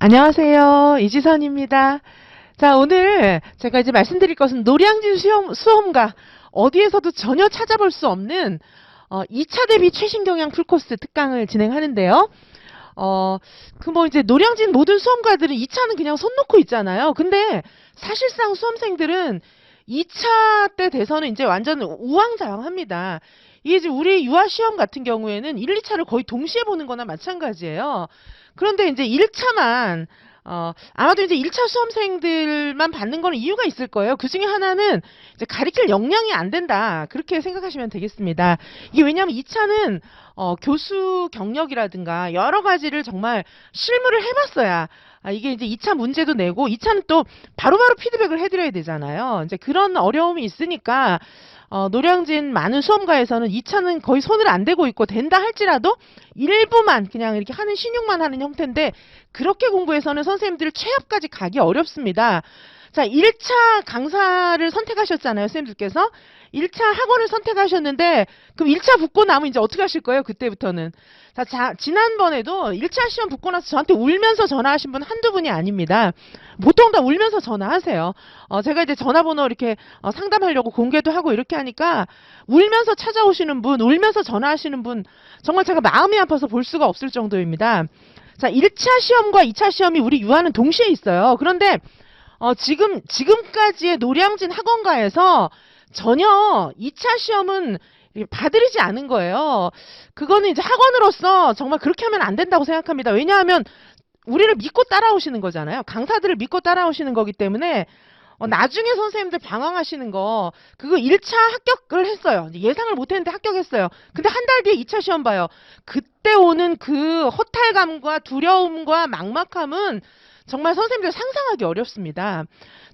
안녕하세요. 이지선입니다. 자, 오늘 제가 이제 말씀드릴 것은 노량진 수험, 수험가 어디에서도 전혀 찾아볼 수 없는 어, 2차 대비 최신 경향 풀코스 특강을 진행하는데요. 어, 그 뭐 이제 노량진 모든 수험가들은 2차는 그냥 손 놓고 있잖아요. 근데 사실상 수험생들은 2차 때 돼서는 이제 완전 우왕좌왕합니다. 이게 이제 우리 유아 시험 같은 경우에는 1, 2차를 거의 동시에 보는 거나 마찬가지예요. 그런데 이제 1차만 어, 아마도 이제 1차 수험생들만 받는 거는 이유가 있을 거예요. 그 중에 하나는 이제 가리킬 역량이 안 된다. 그렇게 생각하시면 되겠습니다. 이게 왜냐하면 2차는 어, 교수 경력이라든가 여러 가지를 정말 실무를 해봤어야 아, 이게 이제 2차 문제도 내고 2차는 또 바로바로 피드백을 해드려야 되잖아요. 이제 그런 어려움이 있으니까 어, 노량진 많은 수험가에서는 2차는 거의 손을 안 대고 있고 된다 할지라도 일부만 그냥 이렇게 하는 신용만 하는 형태인데 그렇게 공부해서는 선생님들 최합까지 가기 어렵습니다. 자, 1차 강사를 선택하셨잖아요, 선생님들께서. 1차 학원을 선택하셨는데 그럼 1차 붙고 나면 이제 어떻게 하실 거예요? 그때부터는. 자, 자, 지난번에도 1차 시험 붙고 나서 저한테 울면서 전화하신 분 한두 분이 아닙니다. 보통 다 울면서 전화하세요. 어, 제가 이제 전화번호 이렇게 어, 상담하려고 공개도 하고 이렇게 하니까 울면서 찾아오시는 분, 울면서 전화하시는 분 정말 제가 마음이 아파서 볼 수가 없을 정도입니다. 자, 1차 시험과 2차 시험이 우리 유아는 동시에 있어요. 그런데 어, 지금 지금까지의 노량진 학원가에서 전혀 2차 시험은 봐드리지 않은 거예요. 그거는 이제 학원으로서 정말 그렇게 하면 안 된다고 생각합니다. 왜냐하면 우리를 믿고 따라오시는 거잖아요. 강사들을 믿고 따라오시는 거기 때문에 어, 나중에 선생님들 방황하시는 거 그거 1차 합격을 했어요. 예상을 못했는데 합격했어요. 근데 한 달 뒤에 2차 시험 봐요. 그때 오는 그 허탈감과 두려움과 막막함은 정말 선생님들 상상하기 어렵습니다.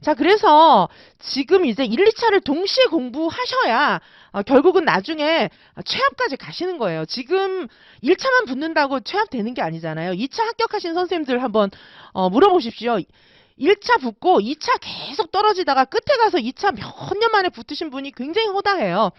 자, 그래서 지금 이제 1, 2차를 동시에 공부하셔야 어, 결국은 나중에 최합까지 가시는 거예요. 지금 1차만 붙는다고 최합 되는 게 아니잖아요. 2차 합격하신 선생님들 한번 어, 물어보십시오. 1차 붙고 2차 계속 떨어지다가 끝에 가서 2차 몇 년 만에 붙으신 분이 굉장히 호다해요.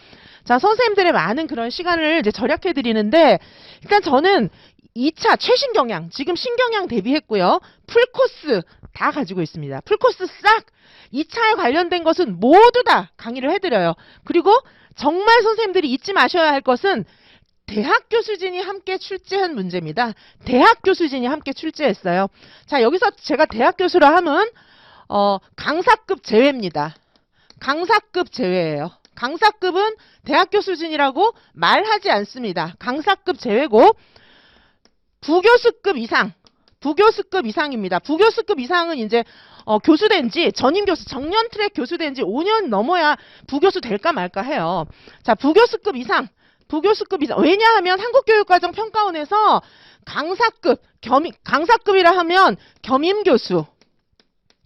자, 선생님들의 많은 그런 시간을 이제 절약해 드리는데 일단 저는 2차 최신 경향, 지금 신경향 대비했고요. 풀코스 다 가지고 있습니다. 풀코스 싹 2차에 관련된 것은 모두 다 강의를 해드려요. 그리고 정말 선생님들이 잊지 마셔야 할 것은 대학 교수진이 함께 출제한 문제입니다. 대학 교수진이 함께 출제했어요. 자, 여기서 제가 대학 교수라 하면 어, 강사급 제외입니다. 강사급 제외예요. 강사급은 대학 교수진이라고 말하지 않습니다. 강사급 제외고 부교수급 이상, 부교수급 이상입니다. 부교수급 이상은 이제 어, 교수된 지 전임 교수 정년 트랙 교수된 지 5년 넘어야 부교수 될까 말까 해요. 자, 부교수급 이상, 부교수급 이상. 왜냐하면 한국교육과정 평가원에서 강사급, 겸 강사급이라 하면 겸임 교수,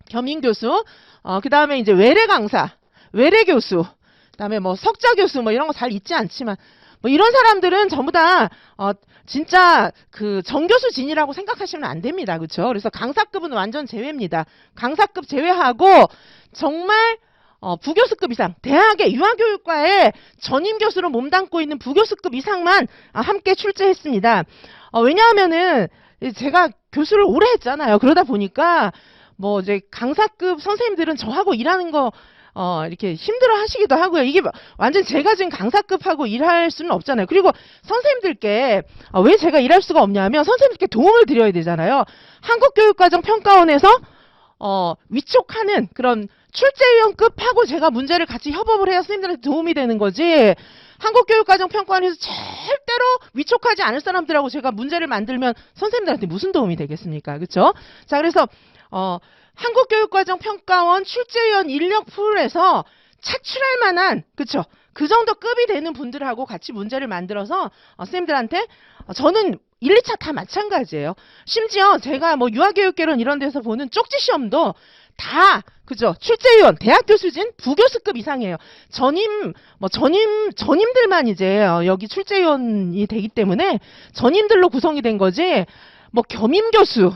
겸임 교수, 어, 그 다음에 이제 외래 강사, 외래 교수, 그다음에 뭐 석자 교수 뭐 이런 거 잘 있지 않지만 뭐 이런 사람들은 전부 다 어, 진짜 그 정교수 진이라고 생각하시면 안 됩니다. 그렇죠? 그래서 강사급은 완전 제외입니다. 강사급 제외하고 정말 어, 부교수급 이상, 대학의 유아교육과에 전임 교수로 몸담고 있는 부교수급 이상만 아, 함께 출제했습니다. 어, 왜냐하면은 제가 교수를 오래 했잖아요. 그러다 보니까 뭐 이제 강사급 선생님들은 저하고 일하는 거 어, 이렇게 힘들어 하시기도 하고요. 이게 완전 제가 지금 강사급하고 일할 수는 없잖아요. 그리고 선생님들께 어, 왜 제가 일할 수가 없냐면 선생님들께 도움을 드려야 되잖아요. 한국교육과정 평가원에서 어, 위촉하는 그런 출제위원급하고 제가 문제를 같이 협업을 해야 선생님들한테 도움이 되는 거지. 한국교육과정 평가원에서 절대로 위촉하지 않을 사람들하고 제가 문제를 만들면 선생님들한테 무슨 도움이 되겠습니까? 그렇죠? 자, 그래서 어, 한국교육과정 평가원 출제위원 인력 풀에서 차출할 만한 그쵸 그 정도 급이 되는 분들하고 같이 문제를 만들어서 어, 선생님들한테 어, 저는 1, 2차 다 마찬가지예요. 심지어 제가 뭐 유아교육개론 이런 데서 보는 쪽지 시험도 다 그죠 출제위원 대학 교수진 부교수급 이상이에요. 전임 뭐 전임 전임들만 이제 어, 여기 출제위원이 되기 때문에 전임들로 구성이 된 거지 뭐 겸임 교수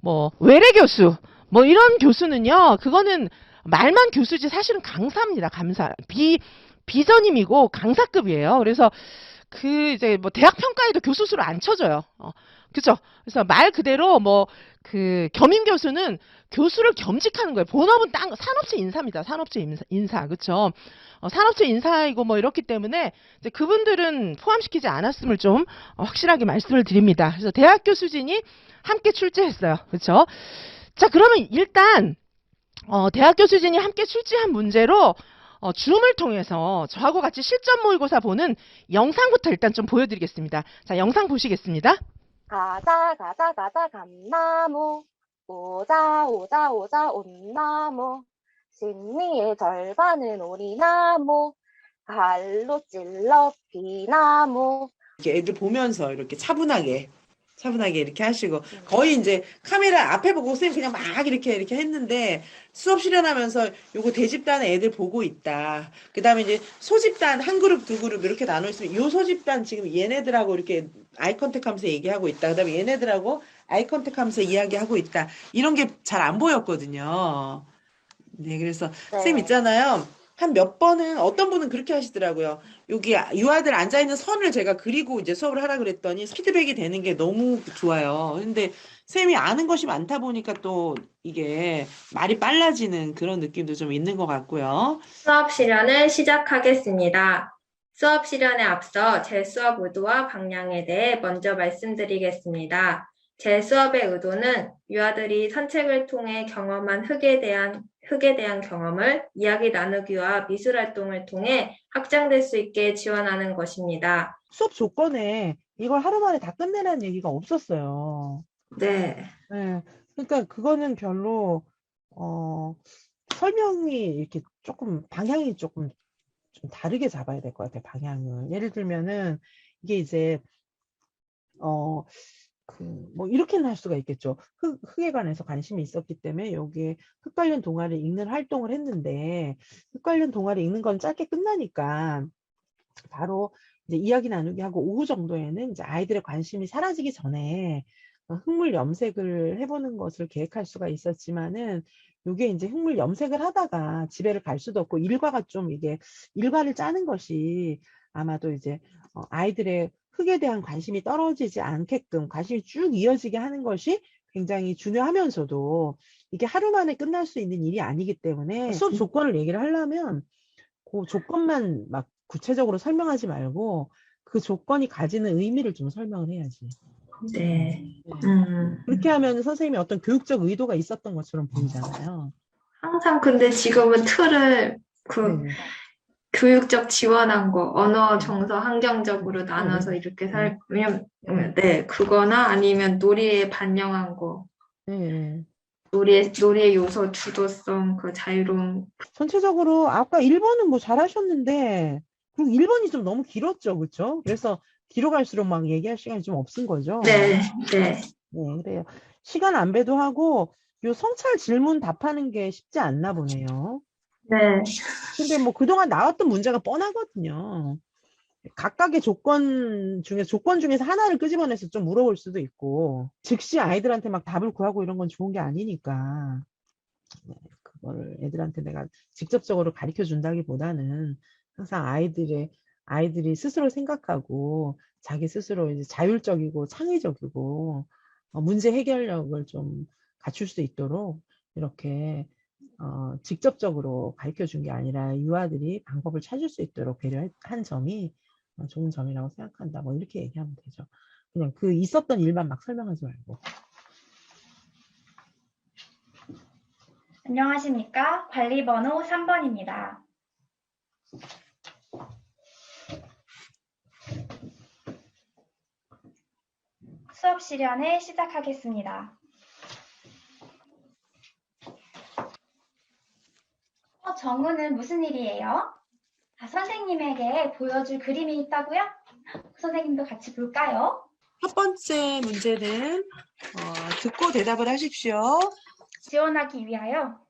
뭐 외래 교수 뭐 이런 교수는요, 그거는 말만 교수지 사실은 강사입니다. 강사. 비, 비전임이고 강사급이에요. 그래서 그 이제 뭐 대학 평가에도 교수 수를 안 쳐줘요. 어, 그죠? 그래서 말 그대로 뭐 그 겸임 교수는 교수를 겸직하는 거예요. 본업은 딴 산업체 인사입니다. 산업체 인사, 인사 그렇죠? 어, 산업체 인사이고 뭐 이렇기 때문에 이제 그분들은 포함시키지 않았음을 좀 어, 확실하게 말씀을 드립니다. 그래서 대학 교 수진이 함께 출제했어요. 그렇죠? 자, 그러면 일단 어, 대학 교 수진이 함께 출제한 문제로 어, 줌을 통해서 저하고 같이 실전 모의고사 보는 영상부터 일단 좀 보여드리겠습니다. 자, 영상 보시겠습니다. 가자 가자 가자 감나무 오자 오자 오자 온나무 심리의 절반은 오리나무 갈로 찔러 비나무 이렇게 애들 보면서 이렇게 차분하게 차분하게 이렇게 하시고 거의 이제 카메라 앞에 보고 선생님 그냥 막 이렇게 이렇게 했는데 수업 실현하면서 요거 대집단 애들 보고 있다. 그다음에 이제 소집단 한 그룹 두 그룹 이렇게 나눠 있으면 요 소집단 지금 얘네들하고 이렇게 아이 컨택하면서 얘기하고 있다. 그다음에 얘네들하고 아이 컨택하면서 이야기하고 있다. 이런 게 잘 안 보였거든요. 네, 그래서 선생님 있잖아요. 한 몇 번은 어떤 분은 그렇게 하시더라고요. 여기 유아들 앉아 있는 선을 제가 그리고 이제 수업을 하라 그랬더니 피드백이 되는 게 너무 좋아요. 근데 쌤이 아는 것이 많다 보니까 또 이게 말이 빨라지는 그런 느낌도 좀 있는 것 같고요. 수업 실현을 시작하겠습니다. 수업 실현에 앞서 제 수업 의도와 방향에 대해 먼저 말씀드리겠습니다. 제 수업의 의도는 유아들이 산책을 통해 경험한 흙에 대한 흙에 대한 경험을 이야기 나누기와 미술 활동을 통해 확장될 수 있게 지원하는 것입니다. 수업 조건에 이걸 하루 만에 다 끝내라는 얘기가 없었어요. 네. 예. 그러니까 그거는 별로 어, 설명이 이렇게 조금 방향이 조금 좀 다르게 잡아야 될 것 같아요. 방향을. 예를 들면은 이게 이제 어, 그, 뭐, 이렇게는 할 수가 있겠죠. 흙, 흙에 관해서 관심이 있었기 때문에 여기에 흙 관련 동아리 읽는 활동을 했는데, 흙 관련 동아리 읽는 건 짧게 끝나니까, 바로 이제 이야기 나누기 하고 오후 정도에는 이제 아이들의 관심이 사라지기 전에 어, 흙물 염색을 해보는 것을 계획할 수가 있었지만은 요게 이제 흙물 염색을 하다가 집에를 갈 수도 없고 일과가 좀 이게 일과를 짜는 것이 아마도 이제 어, 아이들의 흙에 대한 관심이 떨어지지 않게끔 관심이 쭉 이어지게 하는 것이 굉장히 중요하면서도 이게 하루 만에 끝날 수 있는 일이 아니기 때문에 수업 조건을 얘기를 하려면 그 조건만 막 구체적으로 설명하지 말고 그 조건이 가지는 의미를 좀 설명을 해야지. 네. 음. 그렇게 하면 선생님이 어떤 교육적 의도가 있었던 것처럼 보이잖아요. 항상 근데 지금은 틀을 그 네. 교육적 지원한 거, 언어, 정서, 환경적으로 나눠서 이렇게 살, 왜냐면, 네, 그거나 아니면 놀이에 반영한 거, 네. 놀이의, 놀이의 요소, 주도성, 그 자유로움. 전체적으로 아까 1번은 뭐 잘하셨는데 그리고 1번이 좀 너무 길었죠. 그렇죠? 그래서 길어갈수록 막 얘기할 시간이 좀 없은 거죠. 네, 네. 네, 그래요. 시간 안배도 하고 요 성찰 질문 답하는 게 쉽지 않나 보네요. 네. 근데 뭐 그동안 나왔던 문제가 뻔하거든요. 각각의 조건 중에 조건 중에서 하나를 끄집어내서 좀 물어볼 수도 있고 즉시 아이들한테 막 답을 구하고 이런 건 좋은 게 아니니까 네, 그거를 애들한테 내가 직접적으로 가르쳐 준다기보다는 항상 아이들의 아이들이 스스로 생각하고 자기 스스로 이제 자율적이고 창의적이고 어, 문제 해결력을 좀 갖출 수 있도록 이렇게 어, 직접적으로 가르쳐 준 게 아니라 유아들이 방법을 찾을 수 있도록 배려한 점이 어, 좋은 점이라고 생각한다. 뭐 이렇게 얘기하면 되죠. 그냥 그 있었던 일만 막 설명하지 말고. 안녕하십니까. 관리번호 3번입니다. 수업 실현을 시작하겠습니다. 어, 정우는 무슨 일이에요? 아, 선생님에게 보여줄 그림이 있다고요? 선생님도 같이 볼까요? 첫 번째 문제는 어, 듣고 대답을 하십시오. 지원하기 위하여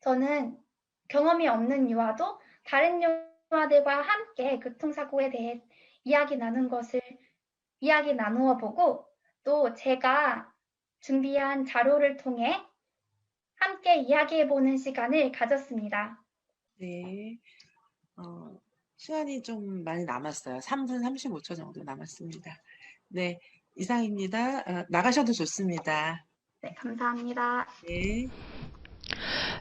저는 경험이 없는 유아도 다른 유아들과 함께 교통사고에 대해 이야기 나눈 것을 이야기 나누어 보고 또 제가 준비한 자료를 통해 함께 이야기해 보는 시간을 가졌습니다. 네. 어, 시간이 좀 많이 남았어요. 3분 35초 정도 남았습니다. 네. 이상입니다. 아, 나가셔도 좋습니다. 네, 감사합니다. 네.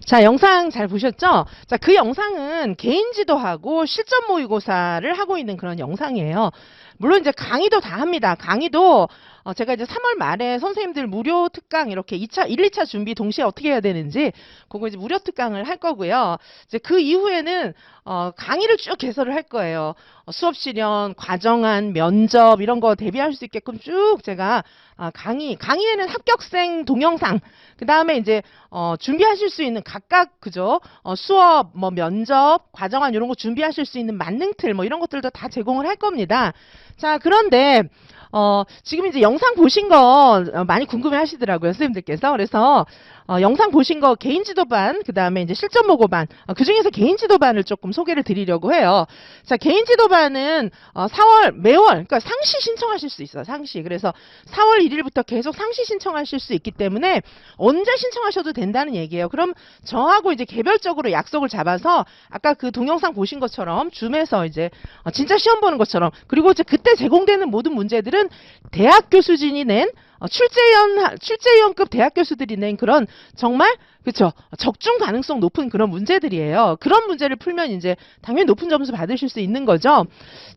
자, 영상 잘 보셨죠? 자, 그 영상은 개인 지도하고 실전 모의고사를 하고 있는 그런 영상이에요. 물론 이제 강의도 다 합니다. 강의도 어, 제가 이제 3월 말에 선생님들 무료 특강 이렇게 2차, 1, 2차 준비 동시에 어떻게 해야 되는지 그거 이제 무료 특강을 할 거고요. 이제 그 이후에는 어, 강의를 쭉 개설을 할 거예요. 어, 수업 실현, 과정안, 면접 이런 거 대비할 수 있게끔 쭉 제가 아, 강의, 강의에는 합격생 동영상, 그 다음에 이제 어, 준비하실 수 있는 각각 그죠? 어, 수업, 뭐 면접, 과정안 이런 거 준비하실 수 있는 만능틀 뭐 이런 것들도 다 제공을 할 겁니다. 자, 그런데 어, 지금 이제 영상 보신 거 어, 많이 궁금해 하시더라고요, 선생님들께서. 그래서 어, 영상 보신 거 개인 지도반, 그 다음에 이제 실전 모고반, 어, 그 중에서 개인 지도반을 조금 소개를 드리려고 해요. 자, 개인 지도반은 어, 4월, 매월, 그러니까 상시 신청하실 수 있어요, 상시. 그래서 4월 1일부터 계속 상시 신청하실 수 있기 때문에 언제 신청하셔도 된다는 얘기예요. 그럼 저하고 이제 개별적으로 약속을 잡아서 아까 그 동영상 보신 것처럼 줌에서 이제 어, 진짜 시험 보는 것처럼 그리고 이제 그때 제공되는 모든 문제들은 대학 교수진이 낸 어, 출제위원 출제위원급 대학 교수들이 낸 그런 정말 그렇죠 적중 가능성 높은 그런 문제들이에요. 그런 문제를 풀면 이제 당연히 높은 점수 받으실 수 있는 거죠.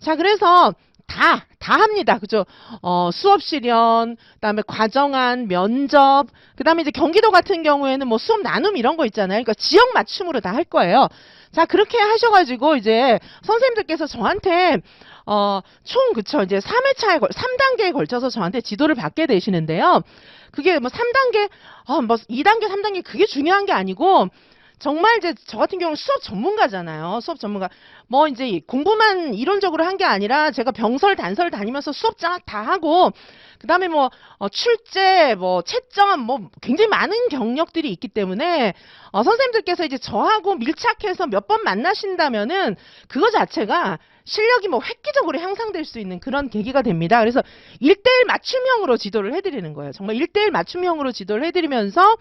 자 그래서 다, 다 합니다. 그죠? 어, 수업 실현, 그 다음에 과정안, 면접, 그 다음에 이제 경기도 같은 경우에는 뭐 수업 나눔 이런 거 있잖아요. 그러니까 지역 맞춤으로 다 할 거예요. 자, 그렇게 하셔가지고 이제 선생님들께서 저한테 어, 총, 그쵸. 이제 3회차에, 걸, 3단계에 걸쳐서 저한테 지도를 받게 되시는데요. 그게 뭐 3단계, 어, 뭐 2단계, 3단계 그게 중요한 게 아니고, 정말 이제 저 같은 경우는 수업 전문가잖아요. 수업 전문가. 뭐 이제 공부만 이론적으로 한 게 아니라 제가 병설, 단설 다니면서 수업 다 하고, 그 다음에 뭐, 어, 출제, 뭐, 채점, 뭐, 굉장히 많은 경력들이 있기 때문에, 어, 선생님들께서 이제 저하고 밀착해서 몇 번 만나신다면은, 그거 자체가 실력이 뭐 획기적으로 향상될 수 있는 그런 계기가 됩니다. 그래서 1대1 맞춤형으로 지도를 해드리는 거예요. 정말 1대1 맞춤형으로 지도를 해드리면서,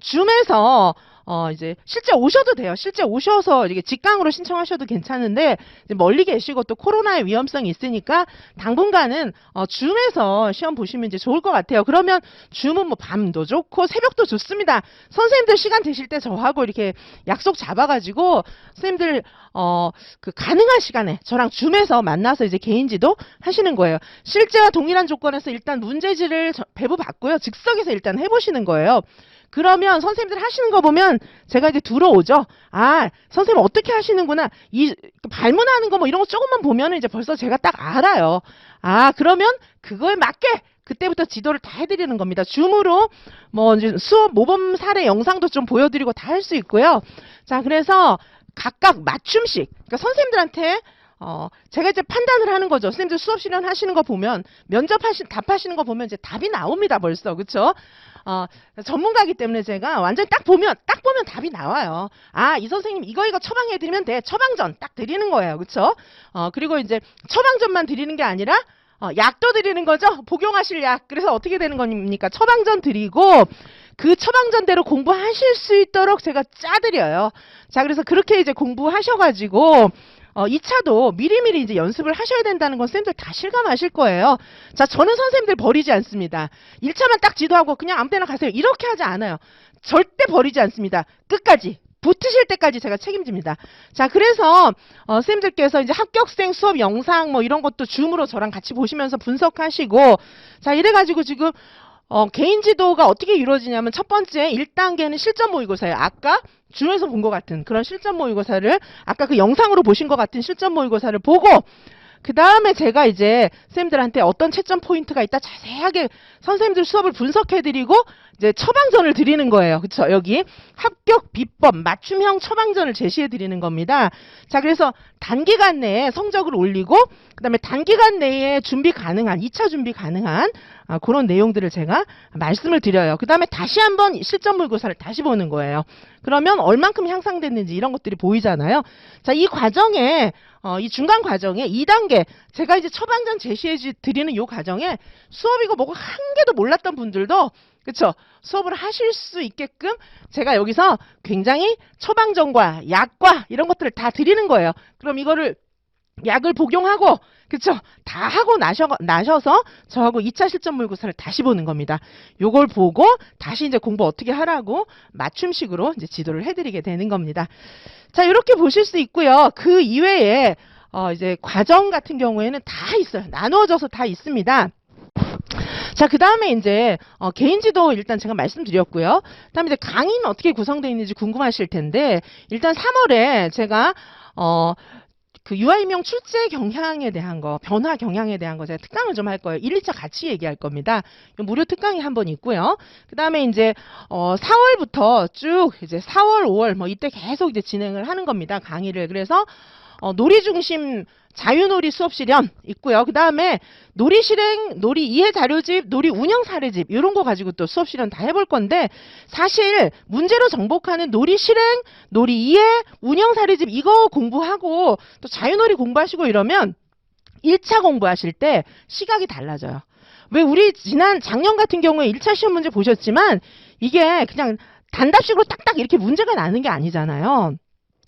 줌에서, 어, 이제, 실제 오셔도 돼요. 실제 오셔서, 이게 직강으로 신청하셔도 괜찮은데, 멀리 계시고 또 코로나의 위험성이 있으니까, 당분간은, 어, 줌에서 시험 보시면 이제 좋을 것 같아요. 그러면, 줌은 뭐 밤도 좋고, 새벽도 좋습니다. 선생님들 시간 되실 때 저하고 이렇게 약속 잡아가지고, 선생님들, 어, 그, 가능한 시간에 저랑 줌에서 만나서 이제 개인지도 하시는 거예요. 실제와 동일한 조건에서 일단 문제지를 저- 배부 받고요. 즉석에서 일단 해보시는 거예요. 그러면 선생님들 하시는 거 보면 제가 이제 들어오죠. 아, 선생님 어떻게 하시는구나. 이 발문하는 거 뭐 이런 거 조금만 보면은 이제 벌써 제가 딱 알아요. 아, 그러면 그거에 맞게 그때부터 지도를 다 해드리는 겁니다. 줌으로 뭐 이제 수업 모범 사례 영상도 좀 보여드리고 다 할 수 있고요. 자, 그래서 각각 맞춤식. 그러니까 선생님들한테 어, 제가 이제 판단을 하는 거죠. 선생님들 수업 실현 하시는 거 보면, 면접 하시, 답하시는 거 보면 이제 답이 나옵니다, 벌써. 그쵸? 어, 전문가기 때문에 제가 완전히 딱 보면, 딱 보면 답이 나와요. 아, 이 선생님 이거 이거 처방해 드리면 돼. 처방전 딱 드리는 거예요. 그쵸? 어, 그리고 이제 처방전만 드리는 게 아니라, 어, 약도 드리는 거죠? 복용하실 약. 그래서 어떻게 되는 겁니까? 처방전 드리고, 그 처방전대로 공부하실 수 있도록 제가 짜드려요. 자, 그래서 그렇게 이제 공부하셔가지고, 어, 2차도 미리미리 이제 연습을 하셔야 된다는 건 쌤들 다 실감하실 거예요. 자, 저는 선생님들 버리지 않습니다. 1차만 딱 지도하고 그냥 아무 때나 가세요. 이렇게 하지 않아요. 절대 버리지 않습니다. 끝까지. 붙으실 때까지 제가 책임집니다. 자, 그래서, 어, 쌤들께서 이제 합격생 수업 영상 뭐 이런 것도 줌으로 저랑 같이 보시면서 분석하시고, 자, 이래 가지고 지금, 어, 개인 지도가 어떻게 이루어지냐면 첫 번째 1단계는 실전 모의고사예요. 아까 줌에서 본 것 같은 그런 실전 모의고사를 아까 그 영상으로 보신 것 같은 실전 모의고사를 보고 그 다음에 제가 이제 쌤들한테 어떤 채점 포인트가 있다 자세하게 선생님들 수업을 분석해드리고 이제 처방전을 드리는 거예요. 그쵸? 여기 합격 비법 맞춤형 처방전을 제시해드리는 겁니다. 자, 그래서 단기간 내에 성적을 올리고 그 다음에 단기간 내에 준비 가능한 2차 준비 가능한 아, 그런 내용들을 제가 말씀을 드려요. 그 다음에 다시 한번 실전 모의고사를 다시 보는 거예요. 그러면 얼만큼 향상됐는지 이런 것들이 보이잖아요. 자, 이 과정에 어, 이 중간 과정에 2단계 제가 이제 처방전 제시해 주- 드리는 이 과정에 수업이고 뭐고 한 개도 몰랐던 분들도 그쵸 수업을 하실 수 있게끔 제가 여기서 굉장히 처방전과 약과 이런 것들을 다 드리는 거예요. 그럼 이거를 약을 복용하고 그쵸 다 하고 나셔 나셔서 저하고 2차 실전 모의고사를 다시 보는 겁니다. 요걸 보고 다시 이제 공부 어떻게 하라고 맞춤식으로 이제 지도를 해드리게 되는 겁니다. 자 이렇게 보실 수 있고요. 그 이외에 어 이제 과정 같은 경우에는 다 있어요. 나누어져서 다 있습니다. 자, 그 다음에 이제, 어, 개인지도 일단 제가 말씀드렸고요. 그 다음에 이제 강의는 어떻게 구성되어 있는지 궁금하실 텐데, 일단 3월에 제가, 어, 그 유아임용 출제 경향에 대한 거, 변화 경향에 대한 거 제가 특강을 좀 할 거예요. 1, 2차 같이 얘기할 겁니다. 무료 특강이 한 번 있고요. 그 다음에 이제, 어, 4월부터 쭉 이제 4월, 5월 뭐 이때 계속 이제 진행을 하는 겁니다. 강의를. 그래서, 어, 놀이 중심 자유놀이 수업 실현 있고요. 그 다음에 놀이 실행, 놀이 이해 자료집, 놀이 운영 사례집 이런 거 가지고 또 수업 실현 다 해볼 건데 사실 문제로 정복하는 놀이 실행, 놀이 이해, 운영 사례집 이거 공부하고 또 자유놀이 공부하시고 이러면 1차 공부하실 때 시각이 달라져요. 왜 우리 지난 작년 같은 경우에 1차 시험 문제 보셨지만 이게 그냥 단답식으로 딱딱 이렇게 문제가 나는 게 아니잖아요.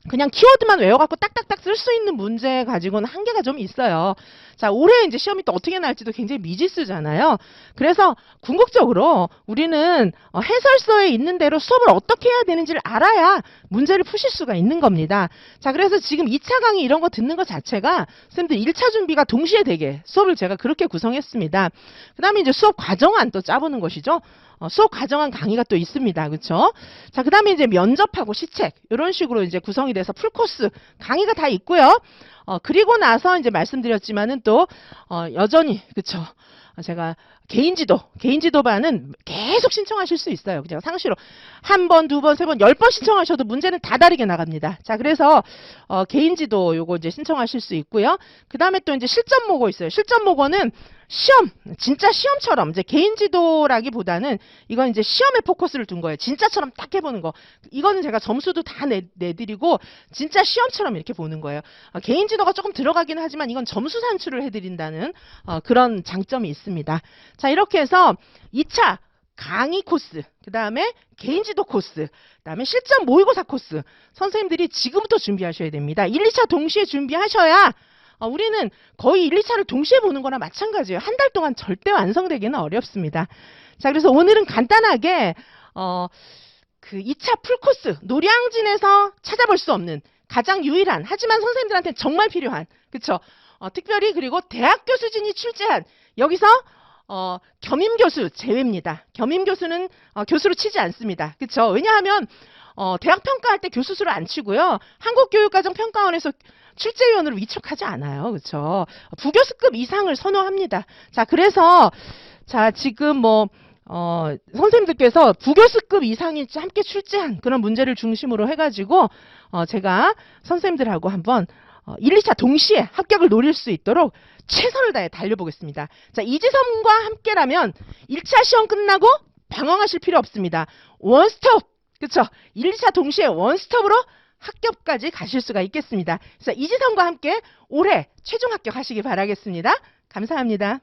그냥 키워드만 외워갖고 딱딱딱 쓸 수 있는 문제 가지고는 한계가 좀 있어요. 자, 올해 이제 시험이 또 어떻게 나올지도 굉장히 미지수잖아요. 그래서 궁극적으로 우리는 어, 해설서에 있는 대로 수업을 어떻게 해야 되는지를 알아야 문제를 푸실 수가 있는 겁니다. 자, 그래서 지금 2차 강의 이런 거 듣는 것 자체가 선생님들 1차 준비가 동시에 되게 수업을 제가 그렇게 구성했습니다. 그 다음에 이제 수업 과정안 또 짜보는 것이죠. 어, 수업 과정한 강의가 또 있습니다. 그렇죠? 자, 그다음에 이제 면접하고 시책 이런 식으로 이제 구성이 돼서 풀 코스 강의가 다 있고요. 어, 그리고 나서 이제 말씀드렸지만은 또 어, 여전히 그렇죠. 제가 개인지도, 개인지도반은 계속 신청하실 수 있어요. 그냥 상시로. 한 번, 두 번, 세 번, 열 번 신청하셔도 문제는 다 다르게 나갑니다. 자, 그래서, 어, 개인지도 요거 이제 신청하실 수 있고요. 그 다음에 또 이제 실전 모고 있어요. 실전 모고는 시험, 진짜 시험처럼, 이제 개인 지도라기보다는 이건 이제 시험에 포커스를 둔 거예요. 진짜처럼 딱 해보는 거. 이거는 제가 점수도 다 내, 내드리고, 진짜 시험처럼 이렇게 보는 거예요. 어, 개인 지도가 조금 들어가긴 하지만 이건 점수 산출을 해드린다는 어, 그런 장점이 있습니다. 자, 이렇게 해서 2차 강의 코스, 그 다음에 개인 지도 코스, 그 다음에 실전 모의고사 코스. 선생님들이 지금부터 준비하셔야 됩니다. 1, 2차 동시에 준비하셔야 어, 우리는 거의 1, 2차를 동시에 보는 거나 마찬가지예요. 한 달 동안 절대 완성되기는 어렵습니다. 자, 그래서 오늘은 간단하게 어, 그 2차 풀코스, 노량진에서 찾아볼 수 없는 가장 유일한, 하지만 선생님들한테 정말 필요한, 그쵸? 어, 특별히 그리고 대학 교 수준이 출제한, 여기서 어, 겸임 교수 제외입니다. 겸임 교수는 어, 교수로 치지 않습니다. 그쵸? 왜냐하면 어, 대학 평가할 때 교수 수를 안 치고요. 한국교육과정평가원에서 출제위원으로 위촉하지 않아요. 그쵸? 부교수급 이상을 선호합니다. 자, 그래서 자, 지금 뭐 어, 선생님들께서 부교수급 이상이 함께 출제한 그런 문제를 중심으로 해가지고, 어, 제가 선생님들하고 한번, 어, 1, 2차 동시에 합격을 노릴 수 있도록 최선을 다해 달려보겠습니다. 자, 이지섬과 함께라면 1차 시험 끝나고 방황하실 필요 없습니다. 원스톱! 그쵸? 1, 2차 동시에 원스톱으로 합격까지 가실 수가 있겠습니다. 그래서 이지섬과 함께 올해 최종 합격하시기 바라겠습니다. 감사합니다.